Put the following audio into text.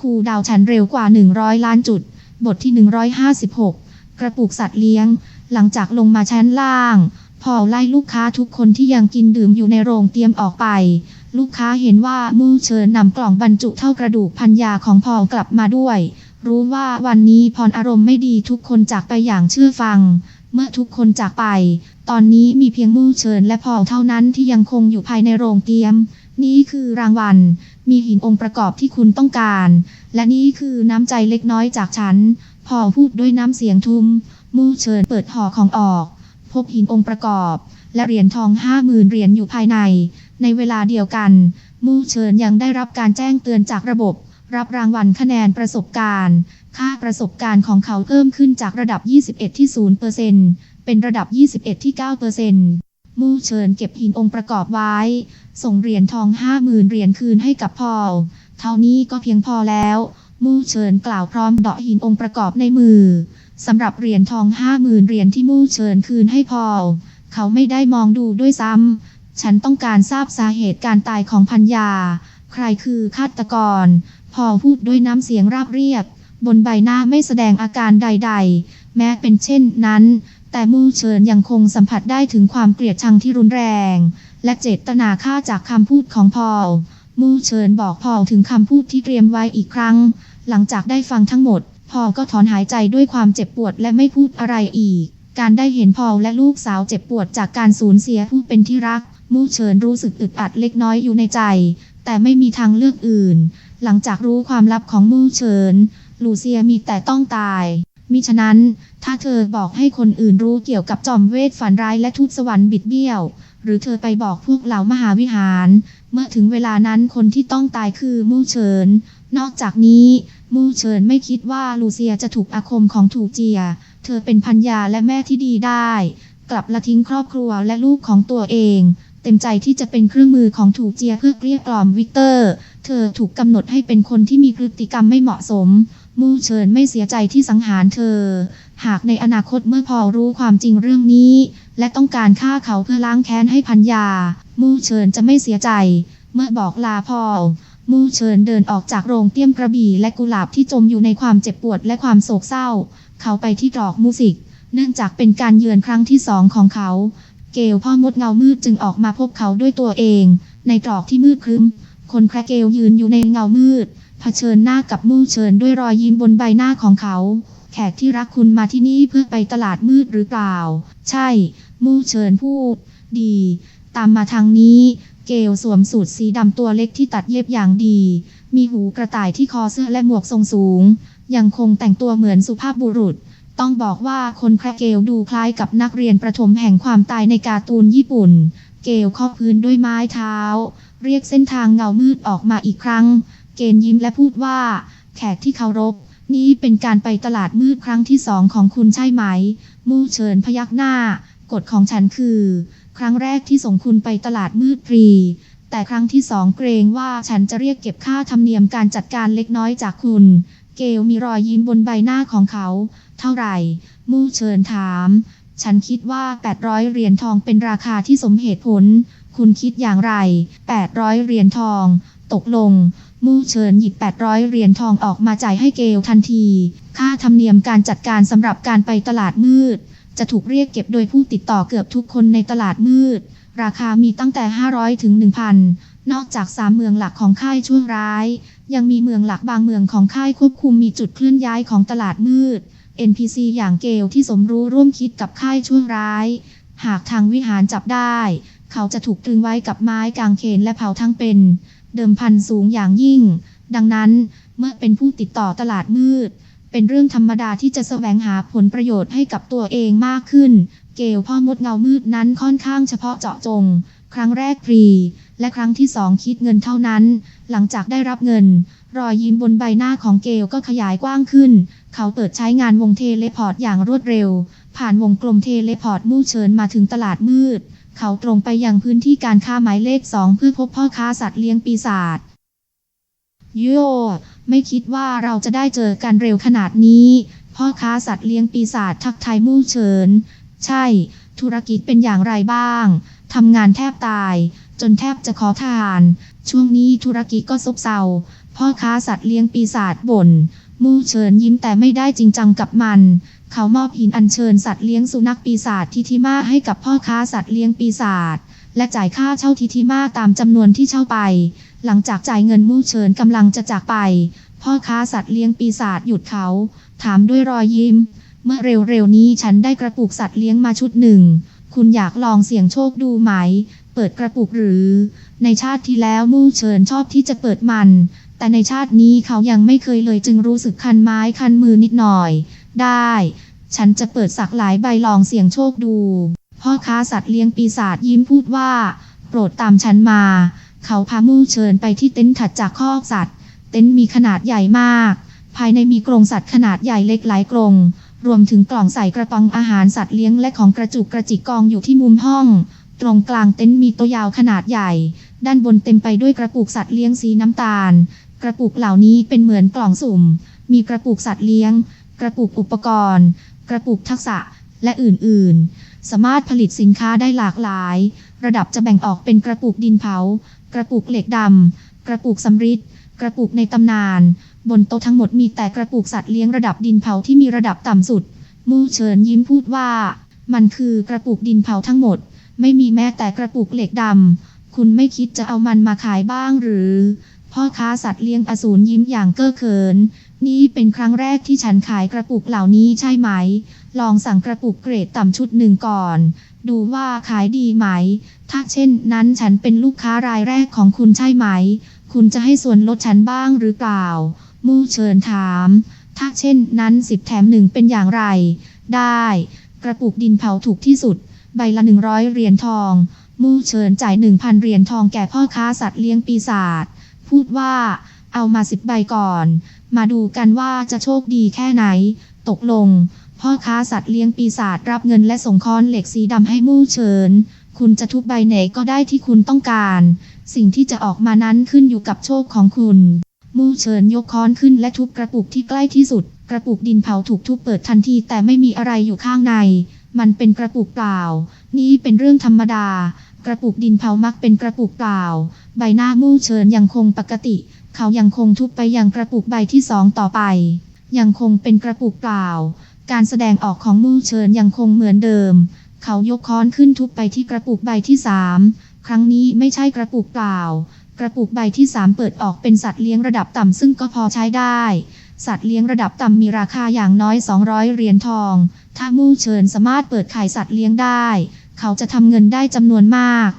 คูดาวฉันเร็วกว่า 100 ล้านจุด บทที่ 156 กระปุกสัตว์เลี้ยง หลังจากลงมาชั้นล่าง พอไล่ลูกค้าทุกคนที่ยังกินดื่มอยู่ในโรงเตรียมออกไป ลูกค้าเห็นว่ามู่เชิญนำกล่องบรรจุเท่ากระดูกพันยาของพอกลับมาด้วย รู้ว่าวันนี้พรอารมณ์ไม่ดีทุกคนจากไปอย่างเชื่อฟัง เมื่อทุกคนจากไป ตอนนี้มีเพียงมู่เชิญและพอเท่านั้นที่ยังคงอยู่ภายในโรงเตรียม นี่คือรางวัล มีหินองค์ประกอบที่คุณต้องการ และนี่คือน้ำใจเล็กน้อยจากฉัน พอพูดด้วยน้ำเสียงทุ้ม มู่เชิญเปิดห่อของออก พบหินองค์ประกอบ และเหรียญทองห้าหมื่นเหรียญอยู่ภายใน ในเวลาเดียวกัน มู่เชิญยังได้รับการแจ้งเตือนจากระบบ รับรางวัลคะแนนประสบการณ์ ค่าประสบการณ์ของเขาเพิ่มขึ้นจากระดับ 21 ที่ 0%เป็นระดับ 21 ที่ 9% มู่เชิญเก็บหินองค์ประกอบไว้ ส่งเหรียญทอง50,000เหรียญคืนให้กับพอลเท่านี้ก็เพียงพอแล้ว มู่เชิญกล่าวพร้อมเดาะหินองค์ประกอบในมือสำหรับเหรียญทอง50,000เหรียญที่มู่เชิญคืนให้พอลเขาไม่ได้มองดูด้วยซ้ำ ฉันต้องการทราบสาเหตุการตายของพัญญา ใครคือฆาตกร พอพูดด้วยน้ำเสียงราบเรียบบนใบหน้าไม่แสดงอาการใด ๆ แม้เป็นเช่นนั้น แต่มู่เชิญยังคงสัมผัสได้ถึงความเกลียดชังที่รุนแรง และเจตนาฆ่าจากคำพูดของพอลมู่เชิญบอกพอลถึงคำพูดที่เตรียมไว้อีกครั้ง หลังจากได้ฟังทั้งหมด พอลก็ถอนหายใจด้วยความเจ็บปวดและไม่พูดอะไรอีก การได้เห็นพอลและลูกสาวเจ็บปวดจากการสูญเสียผู้เป็นที่รัก มู่เชิญรู้สึกอึดอัดเล็กน้อยอยู่ในใจ แต่ไม่มีทางเลือกอื่น หลังจากรู้ความลับของมู่เฉินลูเซียมีแต่ต้องตาย มิฉะนั้น ถ้าเธอบอกให้คนอื่นรู้เกี่ยวกับจอมเวทฝันร้ายและทูตสวรรค์บิดเบี้ยว หรือเธอไปบอกพวกเหล่ามหาวิหาร เมื่อถึงเวลานั้นคนที่ต้องตายคือมู่เฉิน นอกจากนี้ มู่เฉินไม่คิดว่าลูเซียจะถูกอาคมของถูเจีย เธอเป็นพัญญาและแม่ที่ดีได้ กลับละทิ้งครอบครัวและลูกของตัวเองเต็มใจที่จะเป็นเครื่องมือของถูกเจียเพื่อเกลี้ยกล่อมวิกเตอร์ เธอถูกกำหนดให้เป็นคนที่มีพฤติกรรมไม่เหมาะสม มู่เฉินไม่เสียใจที่สังหารเธอ หากในอนาคตเมื่อพอรู้ความจริงเรื่องนี้ และต้องการฆ่าเขาเพื่อล้างแค้นให้พัญญามู่เฉินจะไม่เสียใจ เมื่อบอกลาพอลมู่เฉินเดินออกจากโรงเตี้ยมกระบี่และกุหลาบที่จมอยู่ในความเจ็บปวดและความโศกเศร้า เขาไปที่ตรอกมูสิก เนื่องจากเป็นการเยือนครั้งที่สองของเขา เกลพ่อมดเงามืดจึงออกมาพบเขาด้วยตัวเอง ในตรอกที่มืดครึ้ม คนแครเกลยืนอยู่ในเงามืด เผชิญหน้ากับมู่เฉินด้วยรอยยิ้มบนใบหน้าของเขา แขกที่รักคุณมาที่นี่เพื่อไปตลาดมืดหรือเปล่า ใช่ มู่เฉินพูด ดี ตามมาทางนี้ เกลสวมสูทสีดำตัวเล็กที่ตัดเย็บอย่างดี มีหูกระต่ายที่คอเสื้อและหมวกทรงสูง ยังคงแต่งตัวเหมือนสุภาพบุรุษ ต้องบอกว่าคนแครเกลดูคล้ายกับนักเรียนประถมแห่งความตายในการ์ตูนญี่ปุ่น เกลข้อพื้นด้วยไม้เท้า เรียกเส้นทางเงามืดออกมาอีกครั้ง เกณฑ์ยิ้มและพูดว่า แขกที่เคารพ นี่เป็นการไปตลาดมืดครั้งที่สองของคุณใช่ไหม มู่เฉินพยักหน้า กฎของฉันคือ ครั้งแรกที่ส่งคุณไปตลาดมืดฟรี แต่ครั้งที่สองเกรงว่าฉันจะเรียกเก็บค่าธรรมเนียมการจัดการเล็กน้อยจากคุณ เกลมีรอยยิ้มบนใบหน้าของเขา เท่าไหร่ มู่เฉินถาม ฉันคิดว่า 800 เหรียญทองเป็นราคาที่สมเหตุผล คุณคิดอย่างไร 800 เหรียญทอง ตกลง มู่เฉินหยิบ 800 เหรียญทองออกมาจ่ายให้เกลทันที ค่าธรรมเนียมการจัดการสำหรับการไปตลาดมืด จะถูกเรียกเก็บโดยผู้ติดต่อเกือบทุกคนในตลาดมืด ราคามีตั้งแต่ 500 ถึง 1,000 นอกจาก 3 เมืองหลักของค่ายช่วงร้าย ยังมีเมืองหลักบางเมืองของค่ายควบคุมมีจุดเคลื่อนย้ายของตลาดมืด NPC อย่างเกลที่สมรู้ร่วมคิดกับค่ายช่วงร้าย หากทางวิหารจับได้ เขาจะถูกตรึงไว้กับไม้กางเขนและเผาทั้งเป็น เดิมพันสูงอย่างยิ่ง ดังนั้นเมื่อเป็นผู้ติดต่อตลาดมืด เป็นเรื่องธรรมดาที่จะแสวงหาผลประโยชน์ให้กับตัวเองมากขึ้น เกลพ่อมดเงามืดนั้นค่อนข้างเฉพาะเจาะจง ครั้งแรกฟรี และครั้งที่สองคิดเงินเท่านั้น หลังจากได้รับเงิน รอยยิ้มบนใบหน้าของเกลก็ขยายกว้างขึ้น เขาเปิดใช้งานวงเทเลพอร์ตอย่างรวดเร็ว ผ่านวงกลมเทเลพอร์ตมู่เชิญมาถึงตลาดมืด เขาตรงไปยังพื้นที่การค้าหมายเลขสองเพื่อพบพ่อค้าสัตว์เลี้ยงปีศาจโยไม่คิดว่าเราจะได้เจอกันเร็วขนาดนี้ พ่อค้าสัตว์เลี้ยงปีศาจทักทายมู่เฉิน ใช่ ธุรกิจเป็นอย่างไรบ้าง ทำงานแทบตาย จนแทบจะขอทาน ช่วงนี้ธุรกิจก็ซบเซา พ่อค้าสัตว์เลี้ยงปีศาจบ่น มู่เฉินยิ้มแต่ไม่ได้จริงจังกับมัน เขามอบหินอัญเชิญสัตว์เลี้ยงสุนัขปีศาจทิทิมาให้กับพ่อค้าสัตว์เลี้ยงปีศาจและจ่ายค่าเช่าทิทิมาตามจำนวนที่เช่าไป หลังจากจ่ายเงินมู่เฉินกำลังจะจากไป พ่อค้าสัตว์เลี้ยงปีศาจหยุดเขา ถามด้วยรอยยิ้ม เมื่อเร็วๆนี้ฉันได้กระปุกสัตว์เลี้ยงมาชุดหนึ่ง คุณอยากลองเสี่ยงโชคดูไหม เปิดกระปุกหรือ ในชาติที่แล้วมู่เฉินชอบที่จะเปิดมัน แต่ในชาตินี้เขายังไม่เคยเลยจึงรู้สึกคันไม้คันมือนิดหน่อย ได้ ฉันจะเปิดสักหลายใบลองเสี่ยงโชคดู พ่อค้าสัตว์เลี้ยงปีศาจยิ้มพูดว่า โปรดตามฉันมา เขาพามู่เชิญไปที่เต็นท์ถัดจากคอกสัตว์ เต็นท์มีขนาดใหญ่มาก ภายในมีกรงสัตว์ขนาดใหญ่เล็กหลายกรงรวมถึงกล่องใส่กระป๋องอาหารสัตว์เลี้ยงและของกระจุกกระจิกกองอยู่ที่มุมห้อง ตรงกลางเต็นท์มีโตัวยาวขนาดใหญ่ ด้านบนเต็มไปด้วยกระปุกสัตว์เลี้ยงสีน้ำตาล กระปุกเหล่านี้เป็นเหมือนกล่องสุ่ม มีกระปุกสัตว์เลี้ยง กระปุกอุปกรณ์ กระปุกทักษะ และอื่นๆ สามารถผลิตสินค้าได้หลากหลาย ระดับจะแบ่งออกเป็นกระปุกดินเผา กระปุกเหล็กดำ กระปุกสำริดกระปุกในตำนาน บนโต๊ะทั้งหมดมีแต่กระปุกสัตว์เลี้ยงระดับดินเผาที่มีระดับต่ำสุด มู่เฉินยิ้มพูดว่า มันคือกระปุกดินเผาทั้งหมด ไม่มีแม้แต่กระปุกเหล็กดำคุณไม่คิดจะเอามันมาขายบ้างหรือ พ่อค้าสัตว์เลี้ยงอสูรยิ้มอย่างเก้อเขิน นี่เป็นครั้งแรกที่ฉันขายกระปุกเหล่านี้ใช่ไหม ลองสั่งกระปุกเกรดต่ำชุดหนึ่งก่อน ดูว่าขายดีไหม ถ้าเช่นนั้นฉันเป็นลูกค้ารายแรกของคุณใช่ไหม คุณจะให้ส่วนลดฉันบ้างหรือเปล่า มู่เชิญถาม ถ้าเช่นนั้นสิบแถมหนึ่งเป็นอย่างไร ได้ กระปุกดินเผาถูกที่สุด ใบละหนึ่งร้อยเหรียญทอง มู่เชิญจ่ายหนึ่งพันเหรียญทองแก่พ่อค้าสัตว์เลี้ยงปีศาจ พูดว่า เอามาสิบใบก่อน มาดูกันว่าจะโชคดีแค่ไหน ตกลง พ่อค้าสัตว์เลี้ยงปีศาจรับเงินและส่งค้อนเหล็กสีดำให้มู่เฉิน คุณจะทุบใบไหนก็ได้ที่คุณต้องการ สิ่งที่จะออกมานั้นขึ้นอยู่กับโชคของคุณ มู่เฉินยกค้อนขึ้นและทุบกระปุกที่ใกล้ที่สุด กระปุกดินเผาถูกทุบเปิดทันทีแต่ไม่มีอะไรอยู่ข้างใน มันเป็นกระปุกเปล่า นี่เป็นเรื่องธรรมดา กระปุกดินเผามักเป็นกระปุกเปล่า ใบหน้ามู่เฉินยังคงปกติ เขายังคงทุบไปยังกระปุกใบที่สองต่อไป ยังคงเป็นกระปุกเปล่า การแสดงออกของมู่เฉินยังคงเหมือนเดิม เขายกค้อนขึ้นทุบไปที่กระปุกใบที่สามครั้งนี้ไม่ใช่กระปุกเปล่า กระปุกใบที่สามเปิดออกเป็นสัตว์เลี้ยงระดับต่ำซึ่งก็พอใช้ได้สัตว์เลี้ยงระดับต่ำมีราคาอย่างน้อย 200 เหรียญทอง ถ้ามู่เฉินสามารถเปิดขายสัตว์เลี้ยงได้ เขาจะทำเงินได้จำนวนมาก